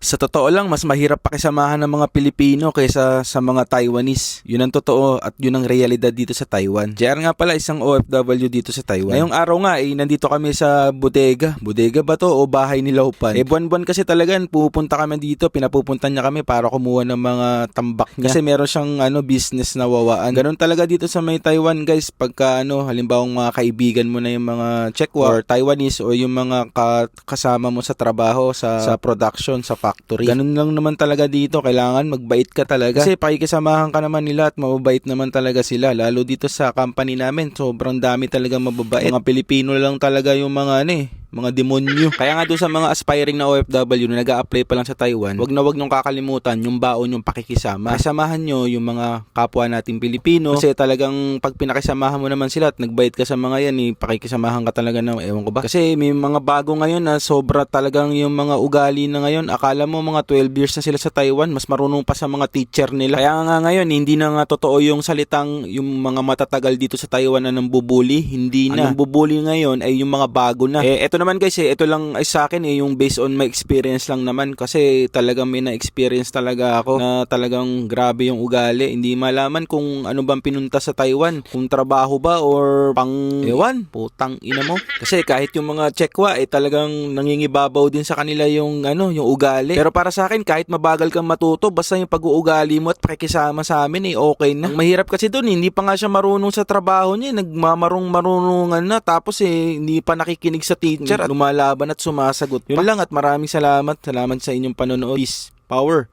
Sa totoo lang, mas mahirap pakisamahan ng mga Pilipino kaysa sa mga Taiwanese. Yun ang totoo at yun ang realidad dito sa Taiwan. JR nga pala isang OFW dito sa Taiwan. Ngayong araw nga, eh, nandito kami sa bodega. Bodega ba to o bahay ni Laupan? Eh, buwan-buwan kasi talaga, pupunta kami dito, pinapupuntan niya kami para kumuha ng mga tambak niya. Kasi meron siyang ano, business na wawaan. Ganun talaga dito sa may Taiwan guys, pagka ano, halimbawa mga kaibigan mo na yung mga Chekwa or Taiwanese o yung mga ka- kasama mo sa trabaho, sa, sa production, sa factory. Ganun lang naman talaga dito. Kailangan magbait ka talaga. Kasi pakikisamahan ka naman nila at mababait naman talaga sila. Lalo dito sa company namin, sobrang dami talaga mababait. Mga Pilipino lang talaga yung mga ano eh, mga demonyo. Kaya nga doon sa mga aspiring na OFW na nag apply pa lang sa Taiwan, wag na wag niyong kakalimutan yung baon yung pakikisama. Kasamahan nyo yung mga kapwa nating Pilipino kasi talagang pag pinakisamahan mo naman sila at nagbait ka sa mga yan, eh, pakikisamahan ka talaga ng ewan ko ba. Kasi may mga bago ngayon na sobra talagang yung mga ugali na ngayon. Akala mo mga 12 years na sila sa Taiwan, mas marunong pa sa mga teacher nila. Kaya nga ngayon, hindi na nga totoo yung salitang yung mga matatagal dito sa Taiwan na nang bubuli. Hindi na. Ang bubuli ngayon ay yung mga bago na. Eh, eto naman guys, eh, ito lang ay sa akin eh, yung based on my experience lang naman. Kasi talagang may na-experience talaga ako na talagang grabe yung ugali. Hindi malaman kung ano bang pinunta sa Taiwan. Kung trabaho ba or pang ewan, putang ina mo. Kasi kahit yung mga Chekwa eh talagang nangingibabaw din sa kanila yung ano, yung ugali. Pero para sa akin kahit mabagal kang matuto, basta yung pag-uugali mo at pakikisama sa amin eh okay na. Ang mahirap kasi doon, hindi pa nga siya marunong sa trabaho niya, eh. nagmamarong marunungan na tapos eh hindi pa nakikinig sa teacher at lumalaban at sumasagot pa. Yun lang at maraming salamat. Salamat sa inyong panonood. Peace. Power.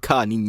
Kanin